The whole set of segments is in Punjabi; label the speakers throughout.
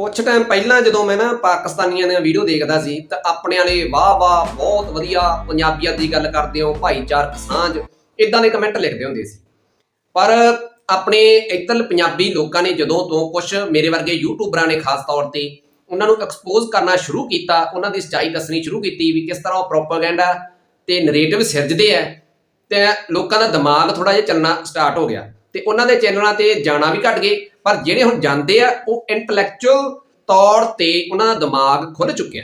Speaker 1: ਕੁਝ ਟਾਈਮ ਪਹਿਲਾਂ ਜਦੋਂ ਮੈਂ ਨਾ ਪਾਕਿਸਤਾਨੀਆਂ ਦੀਆਂ ਵੀਡੀਓ ਦੇਖਦਾ ਸੀ, ਤਾਂ ਆਪਣੇ ਵਾਲੇ ਵਾਹ ਵਾਹ ਬਹੁਤ ਵਧੀਆ ਪੰਜਾਬੀਅਤ ਦੀ ਗੱਲ ਕਰਦੇ ਹੋ, ਭਾਈਚਾਰਕ ਸਾਂਝ ਇਦਾਂ ਦੇ ਕਮੈਂਟ ਲਿਖਦੇ ਹੁੰਦੇ ਸੀ। ਪਰ ਆਪਣੇ ਇੱਧਰ ਪੰਜਾਬੀ ਲੋਕਾਂ ਨੇ ਜਦੋਂ ਤੋਂ ਕੁਝ ਮੇਰੇ ਵਰਗੇ ਯੂਟਿਊਬਰਾਂ ਨੇ ਖਾਸ ਤੌਰ ਤੇ ਉਹਨਾਂ ਨੂੰ ਐਕਸਪੋਜ਼ ਕਰਨਾ ਸ਼ੁਰੂ ਕੀਤਾ, ਉਹਨਾਂ ਦੀ ਸੱਚਾਈ ਦੱਸਣੀ ਸ਼ੁਰੂ ਕੀਤੀ ਵੀ ਕਿਸ ਤਰ੍ਹਾਂ ਉਹ ਪ੍ਰੋਪਾਗੈਂਡਾ ਤੇ ਨੈਰੇਟਿਵ ਸਿਰਜਦੇ ਆ, ਤੇ ਲੋਕਾਂ ਦਾ ਦਿਮਾਗ ਥੋੜਾ ਜਿਹਾ ਚੱਲਣਾ ਸਟਾਰਟ ਹੋ ਗਿਆ। ਤੇ ਉਹਨਾਂ ਦੇ ਚੈਨਲਾਂ ਤੇ ਜਾਣਾ ਵੀ ਘਟ ਗਏ ਪਰ ਜਿਹੜੇ ਹੁਣ ਜਾਂਦੇ ਆ, ਉਹ ਇੰਟੈਲੈਕਚੁਅਲ ਤੌਰ ਤੇ ਉਹਨਾਂ ਦਾ ਦਿਮਾਗ ਖੁੱਲ ਚੁੱਕਿਆ।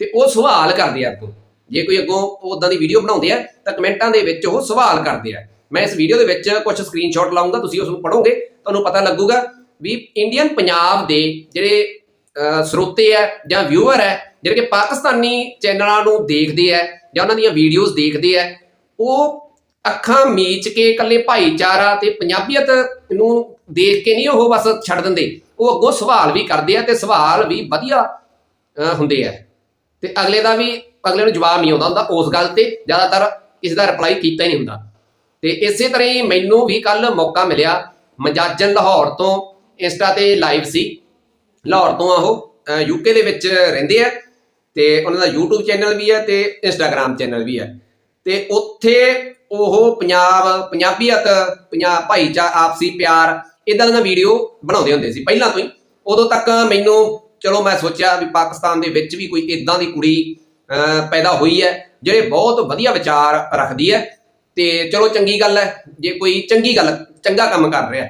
Speaker 1: ਤੇ ਉਹ ਸਵਾਲ ਕਰਦੇ ਆ ਅੱਗੋਂ। ਜੇ ਕੋਈ ਅੱਗੋਂ ਉਦਾਂ ਦੀ ਵੀਡੀਓ ਬਣਾਉਂਦੇ ਆ, ਤਾਂ ਕਮੈਂਟਾਂ ਦੇ ਵਿੱਚ ਉਹ ਸਵਾਲ ਕਰਦੇ ਆ। ਮੈਂ ਇਸ ਵੀਡੀਓ ਦੇ ਵਿੱਚ ਕੁਝ ਸਕਰੀਨਸ਼ਾਟ ਲਾਉਂਗਾ ਤੁਸੀਂ ਉਸ ਨੂੰ ਪੜੋਗੇ ਤੁਹਾਨੂੰ ਪਤਾ ਲੱਗੂਗਾ ਵੀ ਇੰਡੀਅਨ ਪੰਜਾਬ ਦੇ ਜਿਹੜੇ ਸਰੋਤੇ ਆ ਜਾਂ ਵਿਊਅਰ ਹੈ ਜਿਹੜੇ ਕਿ ਪਾਕਿਸਤਾਨੀ ਚੈਨਲਾਂ ਨੂੰ ਦੇਖਦੇ ਆ ਜਾਂ ਉਹਨਾਂ ਦੀਆਂ ਵੀਡੀਓਜ਼ ਦੇਖਦੇ ਆ, ਉਹ ਅੱਖਾਂ ਮੀਚ ਕੇ ਇਕੱਲੇ ਭਾਈਚਾਰਾ ਤੇ ਪੰਜਾਬੀਅਤ ਨੂੰ ਦੇਖ ਕੇ ਨਹੀਂ ਉਹ ਬਸ ਛੱਡ ਦਿੰਦੇ। ਉਹ ਅੱਗੋਂ ਸਵਾਲ ਵੀ ਕਰਦੇ ਆ ਤੇ ਸਵਾਲ ਵੀ ਵਧੀਆ ਹੁੰਦੇ ਆ। ਤੇ ਅਗਲੇ ਦਾ ਵੀ, ਅਗਲੇ ਨੂੰ ਜਵਾਬ ਨਹੀਂ ਆਉਂਦਾ ਹੁੰਦਾ ਉਸ ਗੱਲ ਤੇ, ਜ਼ਿਆਦਾਤਰ ਇਸ ਦਾ ਰਿਪਲਾਈ ਕੀਤਾ ਹੀ ਨਹੀਂ ਹੁੰਦਾ। ਤੇ ਇਸੇ ਤਰ੍ਹਾਂ ਹੀ ਮੈਨੂੰ ਵੀ ਕੱਲ ਮੌਕਾ ਮਿਲਿਆ, ਮਜਾਜਨ ਲਾਹੌਰ ਤੋਂ, ਇੰਸਟਾ ਤੇ ਲਾਈਵ ਸੀ। ਲਾਹੌਰ ਤੋਂ ਆ ਉਹ ਯੂਕੇ ਦੇ ਵਿੱਚ ਰਹਿੰਦੇ ਆ, ਤੇ ਉਹਨਾਂ ਦਾ YouTube ਚੈਨਲ ਵੀ ਹੈ ਤੇ Instagram ਚੈਨਲ ਵੀ ਹੈ ਤੇ ਉੱਥੇ ਉਹ ਪੰਜਾਬ, ਪੰਜਾਬੀਅਤ ਪੰਜਾਬ ਭਾਈਚਾਰ, ਆਪਸੀ ਪਿਆਰ ਇਦਾਂ ਦੀਆਂ ਵੀਡੀਓ ਬਣਾਉਂਦੇ ਹੁੰਦੇ ਸੀ, ਪਹਿਲਾਂ ਤੋਂ ਹੀ। ਉਦੋਂ ਤੱਕ ਮੈਨੂੰ, ਚਲੋ ਮੈਂ ਸੋਚਿਆ ਵੀ ਪਾਕਿਸਤਾਨ ਦੇ ਵਿੱਚ ਵੀ ਕੋਈ ਇਦਾਂ ਦੀ ਕੁੜੀ ਪੈਦਾ ਹੋਈ ਹੈ, ਜਿਹੜੇ ਬਹੁਤ ਵਧੀਆ ਵਿਚਾਰ ਰੱਖਦੀ ਹੈ। ਤੇ ਚਲੋ ਚੰਗੀ ਗੱਲ ਹੈ, ਜੇ ਕੋਈ ਚੰਗੀ ਗੱਲ, ਚੰਗਾ ਕੰਮ ਕਰ ਰਿਹਾ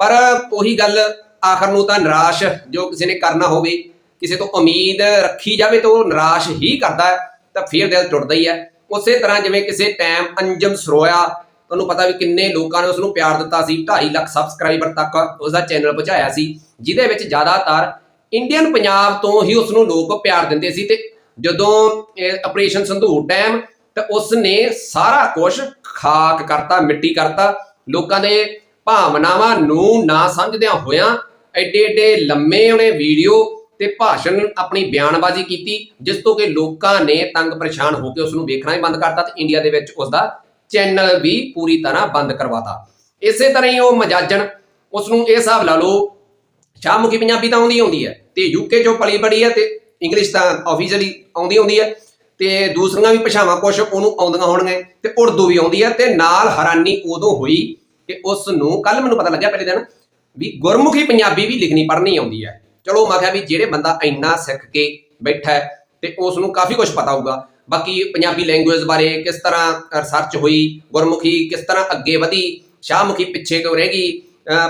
Speaker 1: ਪਰ ਉਹੀ ਗੱਲ ਆਖਰ ਨੂੰ ਤਾਂ ਨਿਰਾਸ਼ ਜੋ ਕਿਸੇ ਨੇ ਕਰਨਾ ਹੋਵੇ, ਕਿਸੇ ਤੋਂ ਉਮੀਦ ਰੱਖੀ ਜਾਵੇ ਤਾਂ ਉਹ ਨਿਰਾਸ਼ ਹੀ ਕਰਦਾ ਤਾਂ ਫਿਰ ਦਿਲ ਟੁੱਟਦਾ ਹੀ ਹੈ। ਉਸੇ ਤਰ੍ਹਾਂ ਜਿਵੇਂ ਕਿਸੇ ਟਾਈਮ ਅੰਜਮ ਸਰੋਇਆ ਤੁਹਾਨੂੰ ਪਤਾ ਵੀ ਕਿੰਨੇ ਲੋਕਾਂ ਨੇ ਉਸ ਨੂੰ ਪਿਆਰ ਦਿੱਤਾ ਸੀ 2.5 ਲੱਖ ਸਬਸਕ੍ਰਾਈਬਰ ਤੱਕ ਉਸ ਦਾ ਚੈਨਲ ਪਹੁੰਚਾਇਆ ਸੀ, ਜਿਹਦੇ ਵਿੱਚ ਜ਼ਿਆਦਾਤਰ ਇੰਡੀਅਨ ਪੰਜਾਬ ਤੋਂ ਹੀ ਉਸ ਨੂੰ ਲੋਕ ਪਿਆਰ ਦਿੰਦੇ ਸੀ ਤੇ ਜਦੋਂ ਆਪਰੇਸ਼ਨ ਸੰਧੂਰ ਟਾਈਮ ਤਾਂ ਉਸ ਨੇ ਸਾਰਾ ਕੁਝ ਖਾਕ ਕਰਤਾ, ਮਿੱਟੀ ਕਰਤਾ, ਲੋਕਾਂ ਦੇ ਭਾਵਨਾਵਾਂ ਨੂੰ ਨਾ ਸਮਝਦਿਆਂ ਹੋਇਆਂ ਐਡੇ ਐਡੇ ਲੰਮੇ ਉਹਨੇ ਵੀਡੀਓ ਤੇ ਭਾਸ਼ਣ ਆਪਣੀ ਬਿਆਨਬਾਜ਼ੀ ਕੀਤੀ, ਜਿਸ ਤੋਂ ਕਿ ਲੋਕਾਂ ਨੇ ਤੰਗ ਪਰੇਸ਼ਾਨ ਹੋ ਕੇ ਉਸ ਨੂੰ ਵੇਖਣਾ ਹੀ ਬੰਦ ਕਰਤਾ ਤੇ ਇੰਡੀਆ ਦੇ ਵਿੱਚ ਉਸ ਦਾ ਚੈਨਲ ਵੀ ਪੂਰੀ ਤਰ੍ਹਾਂ ਬੰਦ ਕਰਵਾਤਾ। ਇਸੇ ਤਰ੍ਹਾਂ ਹੀ ਉਹ ਮਜਾਜਣ ਉਸ ਨੂੰ ਇਹ ਹਿਸਾਬ ਲਾ ਲਓ, ਸ਼ਾਹਮੁਖੀ ਪੰਜਾਬੀ ਤਾਂ ਆਉਂਦੀ ਆਉਂਦੀ ਹੈ, ਤੇ ਯੂਕੇ ਚੋਂ ਪਲੀ ਬੜੀ ਹੈ ਤੇ ਇੰਗਲਿਸ਼ ਤਾਂ ਆਫੀਸ਼ੀਅਲੀ ਆਉਂਦੀ ਆਉਂਦੀ ਹੈ, ਤੇ ਦੂਸਰੀਆਂ ਵੀ ਭਾਸ਼ਾਵਾਂ ਕੁਝ ਉਹਨੂੰ ਆਉਂਦੀਆਂ ਹੋਣਗੀਆਂ ਤੇ ਉਰਦੂ ਵੀ ਆਉਂਦੀ ਹੈ, ਤੇ ਨਾਲ ਹੈਰਾਨੀ ਉਦੋਂ ਹੋਈ ਕਿ ਉਸ ਨੂੰ ਕੱਲ ਮੈਨੂੰ ਪਤਾ ਲੱਗਿਆ ਪਹਿਲੇ ਦਿਨ, ਵੀ ਗੁਰਮੁਖੀ ਪੰਜਾਬੀ ਵੀ ਲਿਖਣੀ ਪੜ੍ਹਨੀ ਆਉਂਦੀ ਹੈ। ਚਲੋ ਮੈਂ ਕਿਹਾ ਵੀ ਜਿਹੜੇ ਬੰਦਾ ਇੰਨਾ ਸਿੱਖ ਕੇ ਬੈਠਾ ਤੇ ਉਸ ਨੂੰ ਕਾਫੀ ਕੁਝ ਪਤਾ ਹੋਊਗਾ। ਬਾਕੀ ਪੰਜਾਬੀ ਲੈਂਗੁਏਜ ਬਾਰੇ ਕਿਸ ਤਰ੍ਹਾਂ ਰਿਸਰਚ ਹੋਈ, ਗੁਰਮੁਖੀ ਕਿਸ ਤਰ੍ਹਾਂ ਅੱਗੇ ਵਧੀ, ਸ਼ਾਹਮੁਖੀ ਪਿੱਛੇ ਕਿਉਂ ਰਹਿ ਗਈ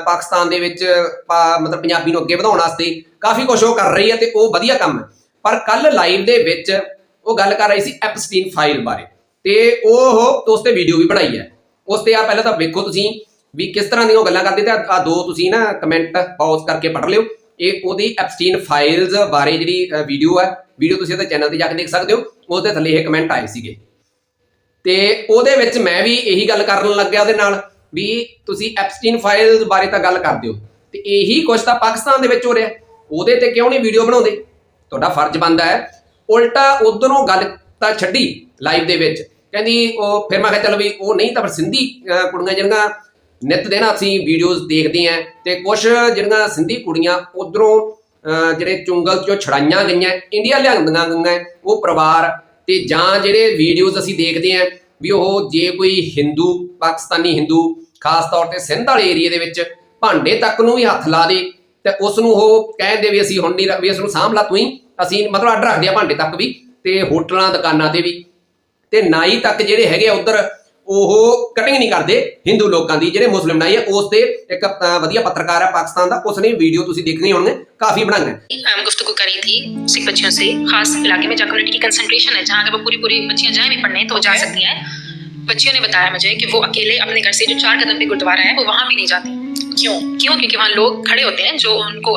Speaker 1: ਪਾਕਿਸਤਾਨ ਦੇ ਵਿੱਚ ਪਾ- ਮਤਲਬ ਪੰਜਾਬੀ ਨੂੰ ਅੱਗੇ ਵਧਾਉਣ ਵਾਸਤੇ ਕਾਫੀ ਕੁਝ ਉਹ ਕਰ ਰਹੀ ਹੈ ਤੇ ਉਹ ਵਧੀਆ ਕੰਮ ਹੈ। ਪਰ ਕੱਲ ਲਾਈਵ ਦੇ ਵਿੱਚ ਉਹ ਗੱਲ ਕਰ ਰਹੀ ਸੀ ਐਪਸਟੀਨ ਫਾਈਲ ਬਾਰੇ ਤੇ ਉਹ ਉਸ ਤੇ ਵੀਡੀਓ ਵੀ ਬਣਾਈ ਹੈ। ਉਸ ਤੇ ਆ ਪਹਿਲਾਂ ਤਾਂ ਵੇਖੋ ਤੁਸੀਂ ਵੀ ਕਿਸ ਤਰ੍ਹਾਂ ਦੀਆਂ ਉਹ ਗੱਲਾਂ ਕਰਦੇ ਤੇ ਆ ਦੋ ਤੁਸੀਂ ਨਾ ਕਮੈਂਟ ਪਾਜ਼ ਕਰਕੇ ਪੜ੍ਹ ਲਿਓ। ਇਹ ਉਹਦੀ ਐਪਸਟੀਨ ਫਾਈਲਸ ਬਾਰੇ ਜਿਹੜੀ ਵੀਡੀਓ ਹੈ ਵੀਡੀਓ ਤੁਸੀਂ ਉਹਦੇ ਚੈਨਲ ਤੇ ਜਾ ਕੇ ਦੇਖ ਸਕਦੇ ਹੋ, ਉਹਦੇ ਥੱਲੇ ਇਹ ਕਮੈਂਟ ਆਏ ਸੀਗੇ। ਤੇ ਉਹਦੇ ਵਿੱਚ ਮੈਂ ਵੀ ਇਹੀ ਗੱਲ ਕਰਨ ਲੱਗਿਆ ਉਹਦੇ ਨਾਲ ਵੀ ਤੁਸੀਂ ਐਪਸਟੀਨ ਫਾਈਲ ਬਾਰੇ ਤਾਂ ਗੱਲ ਕਰਦੇ ਹੋ। ਤੇ ਇਹੀ ਕੁਝ ਤਾਂ ਪਾਕਿਸਤਾਨ ਦੇ ਵਿੱਚ ਹੋ ਰਿਹਾ। ਉਹਦੇ ਤੇ ਕਿਉਂ ਨਹੀਂ ਵੀਡੀਓ ਬਣਾਉਂਦੇ? ਤੁਹਾਡਾ ਫਰਜ਼ ਬਣਦਾ ਹੈ। ਉਲਟਾ ਉਧਰੋਂ ਗੱਲ ਤਾਂ ਛੱਡੀ ਲਾਈਵ ਦੇ ਵਿੱਚ। ਕਹਿੰਦੀ ਉਹ ਫਿਰ ਮੈਂ ਕਿਹਾ ਚਲੋ ਵੀ ਉਹ ਨਹੀਂ ਤਾਂ ਫਿਰ ਸਿੰਧੀ ਕੁੜੀਆਂ ਜਿਹੜੀਆਂ ਨਿਤ ਦਿਨ ਅਸੀਂ ਵੀਡੀਓਜ਼ ਦੇਖਦੇ ਆਂ ਤੇ ਕੁਝ ਜਿਹੜੀਆਂ ਸਿੰਧੀ ਕੁੜੀਆਂ ਉਧਰੋਂ ਜਿਹੜੇ ਚੁੰਗਲ ਚੋਂ ਛੜਾਈਆਂ ਗਈਆਂ, ਇੰਡੀਆ ਲਿਆਂਦੀਆਂ ਗਈਆਂ ਉਹ ਪਰਿਵਾਰ ਤੇ ਜਾਂ ਜਿਹੜੇ ਵੀਡੀਓਜ਼ ਅਸੀਂ ਦੇਖਦੇ ਆਂ ਵੀ ਉਹ ਜੇ ਕੋਈ ਹਿੰਦੂ ਪਾਕਿਸਤਾਨੀ ਹਿੰਦੂ ਖਾਸ ਤੌਰ ਤੇ ਸਿੰਧ ਵਾਲੇ ਏਰੀਆ ਦੇ ਵਿੱਚ ਭਾਂਡੇ ਤੱਕ ਨੂੰ ਵੀ ਹੱਥ ਲਾ ਦੇ, ਤੇ ਉਸ ਨੂੰ ਉਹ ਕਹਿੰਦੇ ਵੀ ਅਸੀਂ ਹੁਣ ਨਹੀਂ ਵੀ ਇਸ ਨੂੰ ਸਾਂਭ ਲਾ ਤੂੰ ਹੀ, ਅਸੀਂ ਮਤਲਬ ਅੱਡ ਰੱਖਦੇ ਆ ਭਾਂਡੇ ਤੱਕ ਵੀ ਤੇ ਹੋਟਲਾਂ, ਦੁਕਾਨਾਂ ਤੇ ਵੀ। ਤੇ ਨਾਈ ਤੱਕ ਜਿਹੜੇ ਹੈਗੇ ਆ ਉਧਰ ਉਹ ਕਟਿੰਗ ਨਹੀਂ ਕਰਦੇ ਹਿੰਦੂ ਲੋਕਾਂ ਦੀ ਜਿਹੜੇ ਮੁਸਲਿਮ ਨਾਈ ਆ ਉਸ ਤੇ ਇੱਕ ਅ, ਵਧੀਆ ਪੱਤਰਕਾਰ ਹੈ ਪਾਕਿਸਤਾਨ ਦਾ ਉਸਨੇ ਵੀਡੀਓ ਤੁਸੀਂ ਦੇਖਣੀ ਹੋਣਗੇ ਕਾਫੀ ਬਣਾਈਆਂ
Speaker 2: हम गुफ्तु करी थी सिख बच्चियों से खास इलाके में जहाँ कम्युनिटी की कंसंट्रेशन है जहाँ अगर वो पूरी पूरी बच्चियाँ जाएं भी पढ़ने तो वो जा सकती हैं बच्चियों ने बताया मुझे कि वो अकेले अपने घर से जो चार कदम पे गुरुद्वारा है वो वहाँ भी नहीं जाती क्यों क्यों क्योंकि वहाँ लोग खड़े होते हैं जो उनको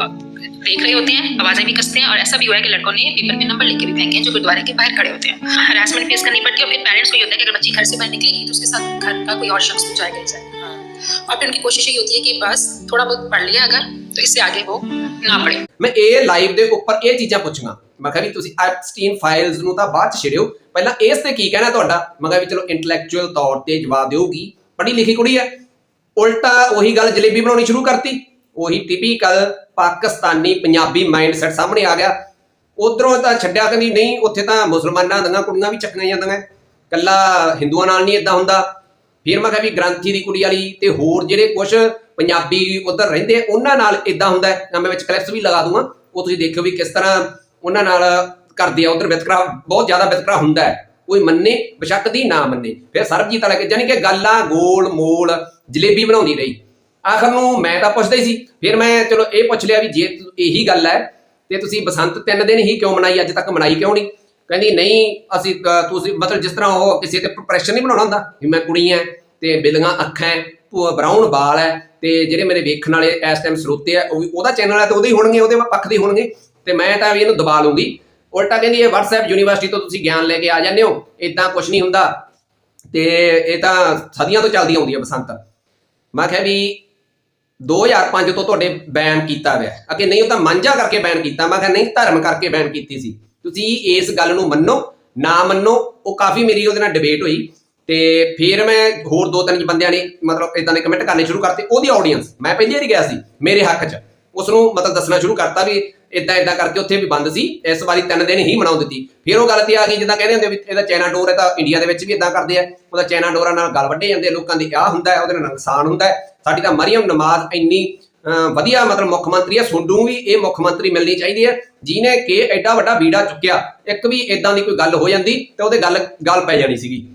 Speaker 2: देख रहे होते हैं आवाजें भी कसते हैं और ऐसा भी हुआ है कि लड़कों ने पेपर में नंबर लिख के भी फेंके हैं जो गुरुद्वारे के बाहर खड़े होते हैं हरासमेंट फेस करनी पड़ती है और फिर पेरेंट्स को ये होता है कि अगर बच्ची घर से बाहर निकलेगी तो उसके साथ घर का कोई और शख्स तो जाएगा ही जाएगा और फिर उनकी कोशिश यही होती है कि बस थोड़ा बहुत पढ़ लिया अगर तो इससे आगे वो ना पढ़े
Speaker 1: ਮੈਂ ਇਹ ਲਾਈਵ ਦੇ ਉੱਪਰ ਇਹ ਚੀਜ਼ਾਂ ਪੁੱਛੀਆਂ ਮੈਂ ਕਿਹਾ ਵੀ ਤੁਸੀਂ ਐਪਸਟੀਨ ਫਾਈਲਸ ਨੂੰ ਤਾਂ ਬਾਅਦ ਚ ਛੇੜਿਓ ਪਹਿਲਾਂ ਇਸ ਤੇ ਕੀ ਕਹਿਣਾ ਤੁਹਾਡਾ ਮੈਂ ਕਿਹਾ ਵੀ ਚਲੋ ਇੰਟੈਲੈਕਚੁਅਲ ਤੌਰ ਤੇ ਜਵਾਬ ਦਿਓਗੀ ਪੜ੍ਹੀ ਲਿਖੀ ਕੁੜੀ ਹੈ ਉਲਟਾ ਉਹੀ ਗੱਲ ਜਲੇਬੀ ਬਣਾਉਣੀ ਸ਼ੁਰੂ ਕਰਤੀ ਉਹੀ ਟਿਪੀਕਲ ਪਾਕਿਸਤਾਨੀ ਪੰਜਾਬੀ ਮਾਈਂਡਸੈਟ ਸਾਹਮਣੇ ਆ ਗਿਆ। ਉਧਰੋਂ ਤਾਂ ਛੱਡਿਆ ਕਹਿੰਦੀ, ਨਹੀਂ, ਉੱਥੇ ਤਾਂ ਮੁਸਲਮਾਨਾਂ ਦੀਆਂ ਕੁੜੀਆਂ ਵੀ ਚੱਕੀਆਂ ਜਾਂਦੀਆਂ। ਕੱਲਾ ਹਿੰਦੂਆਂ ਨਾਲ ਨਹੀਂ ਇਦਾਂ ਹੁੰਦਾ। ਫਿਰ ਮੈਂ ਕਿਹਾ ਵੀ ਗ੍ਰੰਥੀ ਦੀ ਕੁੜੀ ਵਾਲੀ ਤੇ ਹੋਰ ਜਿਹੜੇ ਕੁਝ ਪੰਜਾਬੀ ਉਧਰ ਰਹਿੰਦੇ ਉਹਨਾਂ ਨਾਲ ਇਦਾਂ ਹੁੰਦਾ ਨਾ ਮੈਂ ਵਿੱਚ ਕਲਿੱਪਸ ਵੀ ਲਗਾ ਦੂੰਗਾ। ਉਹ ਤੁਸੀਂ ਦੇਖਿਓ ਵੀ ਕਿਸ ਤਰ੍ਹਾਂ ਉਹਨਾਂ ਨਾਲ ਕਰਦੇ ਆ। ਉਧਰ ਵਿਤਕਰਾ ਬਹੁਤ ਜ਼ਿਆਦਾ ਵਿਤਕਰਾ ਹੁੰਦਾ ਹੈ। ਕੋਈ ਮੰਨੇ, ਬਸ਼ੱਕ ਦੀ ਨਾ ਮੰਨੇ। ਫਿਰ ਸਰਬਜੀਤ ਵਾਲਾ ਕਿ ਜਾਨੀ ਕਿ ਗੱਲਾਂ ਗੋਲ ਮੋਲ ਜਲੇਬੀ ਬਣਾਉਂਦੀ ਰਹੀ। ਆਖਰ ਨੂੰ ਮੈਂ ਤਾਂ ਪੁੱਛਦਾ ਹੀ ਸੀ। ਫਿਰ ਮੈਂ ਚਲੋ ਇਹ ਪੁੱਛ ਲਿਆ ਵੀ ਜੇ ਇਹੀ ਗੱਲ ਹੈ, ਤੇ ਤੁਸੀਂ ਬਸੰਤ ਤਿੰਨ ਦਿਨ ਹੀ ਕਿਉਂ ਮਨਾਈ, ਅੱਜ ਤੱਕ ਮਨਾਈ ਕਿਉਂ ਨਹੀਂ? ਕਹਿੰਦੀ, ਨਹੀਂ, ਅਸੀਂ ਤੁਸੀਂ ਮਤਲਬ ਜਿਸ ਤਰ੍ਹਾਂ ਉਹ ਕਿਸੇ ਤੇ ਪ੍ਰੈਸ਼ਰ ਨਹੀਂ ਬਣਾਉਣਾ ਹੁੰਦਾ, ਵੀ ਮੈਂ ਕੁੜੀ ਐ, ਤੇ ਬਿਲੀਆਂ ਅੱਖਾਂ ਹੈ ਬਰਾਊਨ ਵਾਲ ਹੈ ਤੇ ਜਿਹੜੇ ਮੇਰੇ ਵੇਖਣ ਵਾਲੇ ਇਸ ਟਾਈਮ ਸਰੋਤੇ ਆ ਉਹ ਵੀ ਉਹਦਾ ਚੈਨਲ ਹੈ ਤੇ ਉਹਦੇ ਹੀ ਹੋਣਗੇ, ਉਹਦੇ ਪੱਖ ਦੇ ਹੋਣਗੇ, ਤੇ ਮੈਂ ਤਾਂ ਵੀ ਇਹਨੂੰ ਦਬਾ ਲੂੰਗੀ ਉਲਟਾ ਕਹਿੰਦੀ, ਇਹ WhatsApp ਯੂਨੀਵਰਸਿਟੀ ਤੋਂ ਤੁਸੀਂ ਗਿਆਨ ਲੈ ਕੇ ਆ ਜਾਂਦੇ ਹੋ ਇਦਾਂ ਕੁਝ ਨਹੀਂ ਹੁੰਦਾ, ਤੇ ਇਹ ਤਾਂ ਸਦੀਆਂ ਤੋਂ ਚੱਲਦੀ ਆਉਂਦੀ ਹੈ ਬਸੰਤ। ਮੈਂ ਕਿਹਾ ਵੀ 2005 ਤੋਂ ਤੁਹਾਡੇ ਬੈਨ ਕੀਤਾ ਹੋਇਆ ਹੈ। ਨਹੀਂ, ਉਹ ਤਾਂ ਮਾਂਝਾ ਕਰਕੇ ਬੈਨ ਕੀਤਾ। ਮੈਂ ਕਿਹਾ ਨਹੀਂ, ਧਰਮ ਕਰਕੇ ਬੈਨ ਕੀਤੀ ਸੀ। ਤੁਸੀਂ ਇਸ ਗੱਲ ਨੂੰ ਮੰਨੋ, ਨਾ ਮੰਨੋ, ਉਹ ਕਾਫੀ ਮੇਰੀ ਉਹਦੇ ਨਾਲ ਡਿਬੇਟ ਹੋਈ। ਤੇ ਫਿਰ ਮੈਂ ਹੋਰ ਦੋ ਤਿੰਨ ਬੰਦਿਆਂ ਨੇ ਮਤਲਬ ਇਦਾਂ ਦੇ ਕਮੈਂਟ ਕਰਨੇ ਸ਼ੁਰੂ ਕਰਤੇ। ਉਹਦੀ ਆਡੀਅנס ਮੈਂ ਪਹਿਲੀ ਵਾਰੀ ਗਿਆ ਸੀ, ਮੇਰੇ ਹੱਕ 'ਚ। ਉਸ ਨੂੰ ਮਤਲਬ ਦੱਸਣਾ ਸ਼ੁਰੂ ਕਰਤਾ ਵੀ ਇਦਾਂ ਇਦਾਂ ਕਰਕੇ ਉੱਥੇ ਵੀ ਬੰਦ ਸੀ, ਇਸ ਵਾਰੀ ਤਿੰਨ ਦਿਨ ਹੀ ਮਨਾਉ ਦਿੱਤੀ। ਫਿਰ ਉਹ ਗੱਲ ਤੇ ਆ ਗਈ, ਜਿੱਦਾਂ ਕਹਿੰਦੇ ਹੁੰਦੇ ਵੀ ਇਹਦਾ ਚਾਈਨਾ ਡੋਰ ਹੈ ਤਾਂ ਇੰਡੀਆ ਦੇ ਵਿੱਚ ਵੀ ਇਦਾਂ ਕਰਦੇ ਆ, ਉਹਦਾ ਚਾਈਨਾ ਡੋਰਾਂ ਨਾਲ ਗੱਲ ਵੱਢੇ ਜਾਂਦੇ ਲੋਕਾਂ ਦੀ ਆਹ ਹੁੰਦਾ ਹੈ, ਉਹਦੇ ਨਾਲ ਨੁਕਸਾਨ ਹੁੰਦਾ ਹੈ। ਸਾਡੀ ਤਾਂ ਮਰੀਮ ਨਮਾਜ਼ ਇੰਨੀ ਵਧੀਆ ਮਤਲਬ ਮੁੱਖ ਮੰਤਰੀ ਹੈ ਸੋਡੂ ਵੀ ਇਹ ਮੁੱਖ ਮੰਤਰੀ ਮਿਲਣੀ ਚਾਹੀਦੀ ਹੈ ਜਿਨੇ ਕਿ ਐਡਾ ਵੱਡਾ ਬੀੜਾ ਚੁੱਕਿਆ, ਇੱਕ ਵੀ ਇਦਾਂ ਦੀ ਕੋਈ ਗੱਲ ਹੋ ਜਾਂਦੀ ਤੇ ਉਹਦੇ ਗੱਲ ਗੱਲ ਪੈ ਜਾਣੀ ਸੀਗੀ।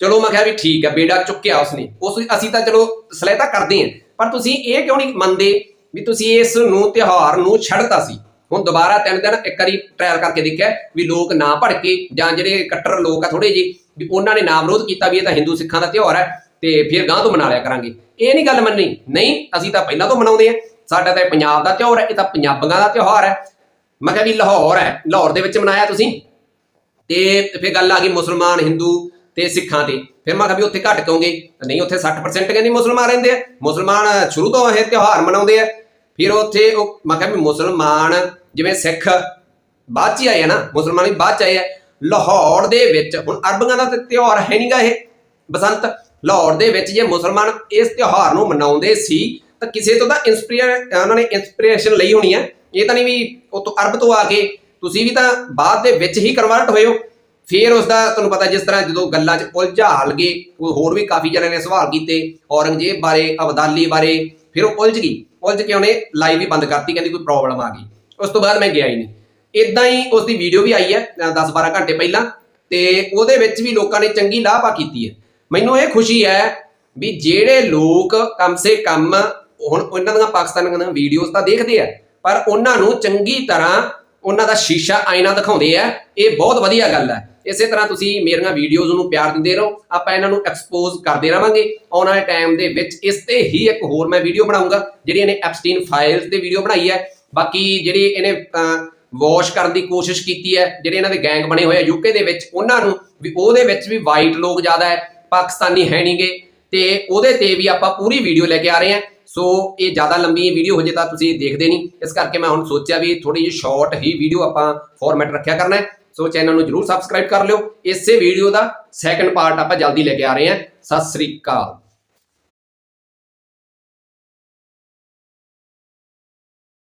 Speaker 1: ਚਲੋ ਮੈਂ ਕਿਹਾ ਵੀ ਠੀਕ ਹੈ, ਬੇੜਾ ਚੁੱਕਿਆ ਉਸਨੇ, ਉਸ ਅਸੀਂ ਤਾਂ ਚਲੋ ਸਲਾਹ ਕਰਦੇ ਹਾਂ, ਪਰ ਤੁਸੀਂ ਇਹ ਕਿਉਂ ਨਹੀਂ ਮੰਨਦੇ ਵੀ ਤੁਸੀਂ ਇਸ ਨੂੰ ਤਿਉਹਾਰ ਨੂੰ ਛੱਡਤਾ ਸੀ? ਹੁਣ ਦੁਬਾਰਾ ਤਿੰਨ ਦਿਨ ਇੱਕ ਵਾਰੀ ਟ੍ਰਾਇਲ ਕਰਕੇ ਦੇਖਿਆ ਵੀ ਲੋਕ ਨਾ ਭੜਕੇ ਜਾਂ ਜਿਹੜੇ ਕੱਟਰ ਲੋਕ ਆ ਥੋੜੇ ਜੀ ਵੀ ਉਹਨਾਂ ਨੇ ਨਾ ਵਿਰੋਧ ਕੀਤਾ ਵੀ ਇਹ ਤਾਂ ਹਿੰਦੂ ਸਿੱਖਾਂ ਦਾ ਤਿਉਹਾਰ ਹੈ ਤੇ ਫਿਰ ਗਾਂ ਤੋਂ ਮਨਾ ਲਿਆ ਕਰਾਂਗੇ। ਇਹ ਨਹੀਂ ਗੱਲ ਮੰਨੀ। ਨਹੀਂ, ਅਸੀਂ ਤਾਂ ਪਹਿਲਾਂ ਤੋਂ ਮਨਾਉਂਦੇ ਆ ਸਾਡਾ ਤਾਂ ਇਹ ਪੰਜਾਬ ਦਾ ਤਿਉਹਾਰ ਹੈ, ਇਹ ਤਾਂ ਪੰਜਾਬੀਆਂ ਦਾ ਤਿਉਹਾਰ ਹੈ। ਮੈਂ ਕਿਹਾ ਵੀ ਲਾਹੌਰ ਹੈ। ਲਾਹੌਰ ਦੇ ਵਿੱਚ ਮਨਾਇਆ ਤੁਸੀਂ? ਤੇ ਫਿਰ ਗੱਲ ਆ ਗਈ ਮੁਸਲਮਾਨ, ਹਿੰਦੂ ਤੇ ਸਿੱਖਾਂ ਤੇ। ਫਿਰ ਮੈਂ ਕਿਹਾ ਵੀ ਉੱਥੇ ਘੱਟ ਕਹੋਗੇ ਨਹੀਂ, ਉੱਥੇ 60% ਕਹਿੰਦੇ ਮੁਸਲਮਾਨ ਰਹਿੰਦੇ ਆ। ਮੁਸਲਮਾਨ ਸ਼ੁਰੂ ਤੋਂ ਇਹ ਤਿਉਹਾਰ ਮਨਾਉਂਦੇ ਆ। ਫਿਰ ਉੱਥੇ ਉਹ ਮੈਂ ਕਿਹਾ ਵੀ ਮੁਸਲਮਾਨ ਜਿਵੇਂ ਸਿੱਖ ਬਾਅਦ ਚ ਹੀ ਆਏ ਆ ਨਾ, ਮੁਸਲਮਾਨ ਵੀ ਬਾਅਦ ਚ ਆਏ ਆ, ਲਾਹੌਰ ਦੇ ਵਿੱਚ ਹੁਣ ਅਰਬੀਆਂ ਦਾ ਤੇ ਤਿਉਹਾਰ ਹੈ ਨਹੀਂਗਾ ਇਹ, ਬਸੰਤ, ਲਾਹੌਰ ਦੇ ਵਿੱਚ ਜੇ ਮੁਸਲਮਾਨ ਇਸ ਤਿਉਹਾਰ ਨੂੰ ਮਨਾਉਂਦੇ ਸੀ, ਤਾਂ ਕਿਸੇ ਤੋਂ ਤਾਂ ਇਨਸਪੀਰੇ ਉਹਨਾਂ ਨੇ ਇਨਸਪੀਰੇਸ਼ਨ ਲਈ ਹੋਣੀ ਹੈ ਇਹ ਤਾਂ ਨਹੀਂ ਵੀ ਉਹ ਤੋਂ ਅਰਬ ਤੋਂ ਆ ਕੇ ਤੁਸੀਂ ਵੀ ਤਾਂ ਬਾਅਦ ਦੇ ਵਿੱਚ ਹੀ ਕਨਵਰਟ ਹੋਏ ਹੋ। ਫਿਰ ਉਸ ਦਾ ਤੁਹਾਨੂੰ ਪਤਾ ਜਿਸ ਤਰ੍ਹਾਂ ਜਦੋਂ ਗੱਲਾਂ 'ਚ ਉਲਝਾਲ ਗਏ, ਉਹ ਹੋਰ ਵੀ ਕਾਫੀ ਜਣਿਆਂ ਨੇ ਸਵਾਲ ਕੀਤੇ, ਔਰੰਗਜ਼ੇਬ ਬਾਰੇ, ਅਬਦਾਲੀ ਬਾਰੇ, ਫਿਰ ਉਹ ਉਲਝ ਗਈ। ਉਲਝ ਕੇ ਉਹਨੇ ਲਾਈਵ ਹੀ ਬੰਦ ਕਰਤੀ, ਕਹਿੰਦੀ ਕੋਈ ਪ੍ਰੋਬਲਮ ਆ ਗਈ। ਉਸ ਤੋਂ ਬਾਅਦ ਮੈਂ ਗਿਆ ਹੀ ਨਹੀਂ। ਇਦਾਂ ਹੀ ਉਸ ਦੀ ਵੀਡੀਓ ਵੀ ਆਈ ਹੈ 10-12 ਘੰਟੇ ਪਹਿਲਾਂ, ਤੇ ਉਹਦੇ ਵਿੱਚ ਵੀ ਲੋਕਾਂ ਨੇ ਚੰਗੀ ਲਾਭਾ ਕੀਤੀ ਹੈ। ਮੈਨੂੰ ਇਹ ਖੁਸ਼ੀ ਹੈ ਵੀ ਜਿਹੜੇ ਲੋਕ ਕਮ ਸੇ ਕਮ ਹੁਣ ਉਹਨਾਂ ਦੀਆਂ ਪਾਕਿਸਤਾਨ ਦੀਆਂ ਵੀਡੀਓਜ਼ ਤਾਂ ਦੇਖਦੇ ਆ, ਪਰ ਉਹਨਾਂ ਨੂੰ ਚੰਗੀ ਤਰ੍ਹਾਂ ਉਹਨਾਂ ਦਾ ਸ਼ੀਸ਼ਾ ਆਇਨਾ ਦਿਖਾਉਂਦੇ ਆ, ਇਹ ਬਹੁਤ ਵਧੀਆ ਗੱਲ ਹੈ। ਇਸੇ ਤਰ੍ਹਾਂ ਤੁਸੀਂ ਮੇਰੀਆਂ ਵੀਡੀਓਜ਼ ਨੂੰ ਪਿਆਰ ਦਿੰਦੇ ਰਹੋ, ਆਪਾਂ ਇਹਨਾਂ ਨੂੰ ਐਕਸਪੋਜ਼ ਕਰਦੇ ਰਵਾਂਗੇ ਆਉਣ ਵਾਲੇ ਟਾਈਮ ਦੇ ਵਿੱਚ ਇਸ ਤੇ ਹੀ ਇੱਕ ਹੋਰ ਮੈਂ ਵੀਡੀਓ ਬਣਾਉਂਗਾ ਜਿਹੜੀ ਇਹਨੇ ਐਪਸਟੀਨ ਫਾਈਲਸ ਤੇ ਵੀਡੀਓ ਬਣਾਈ ਹੈ। ਬਾਕੀ ਜਿਹੜੀ ਇਹਨੇ ਵਾਸ਼ ਕਰਨ ਦੀ ਕੋਸ਼ਿਸ਼ ਕੀਤੀ ਹੈ, ਜਿਹੜੇ ਇਹਨਾਂ ਦੇ ਗੈਂਗ ਬਣੇ ਹੋਏ ਆ ਯੂਕੇ ਦੇ ਵਿੱਚ, ਉਹਨਾਂ ਨੂੰ ਵੀ ਉਹਦੇ ਵਿੱਚ ਵੀ ਵਾਈਟ ਲੋਕ ਜ਼ਿਆਦਾ ਹੈ, ਪਾਕਿਸਤਾਨੀ ਹੈ ਨਹੀਂਗੇ ਤੇ ਉਹਦੇ ਤੇ ਵੀ ਆਪਾਂ ਪੂਰੀ ਵੀਡੀਓ ਲੈ ਕੇ ਆ ਰਹੇ ਹਾਂ। ਸੋ ਇਹ ਜ਼ਿਆਦਾ ਲੰਬੀ ਵੀਡੀਓ ਹੋ ਜੇ ਤਾਂ ਤੁਸੀਂ ਦੇਖਦੇ ਨਹੀਂ। ਇਸ ਕਰਕੇ ਮੈਂ ਹੁਣ ਸੋਚਿਆ ਵੀ ਥੋੜੀ ਜਿਹੀ ਸ਼ਾਰਟ ਹੀ ਵੀਡੀਓ ਆਪਾਂ ਫਾਰਮੈਟ ਰੱਖਿਆ ਕਰਨਾ ਹੈ। ਸੋ ਚੈਨਲ ਨੂੰ ਜਰੂਰ ਸਬਸਕ੍ਰਾਈਬ ਕਰ ਲਿਓ। ਇਸੇ ਵੀਡੀਓ ਦਾ ਸੈਕੰਡ ਪਾਰਟ ਆਪਾਂ ਜਲਦੀ ਲੈ ਕੇ ਆ ਰਹੇ ਹਾਂ। ਸਤਿ ਸ੍ਰੀ ਅਕਾਲ।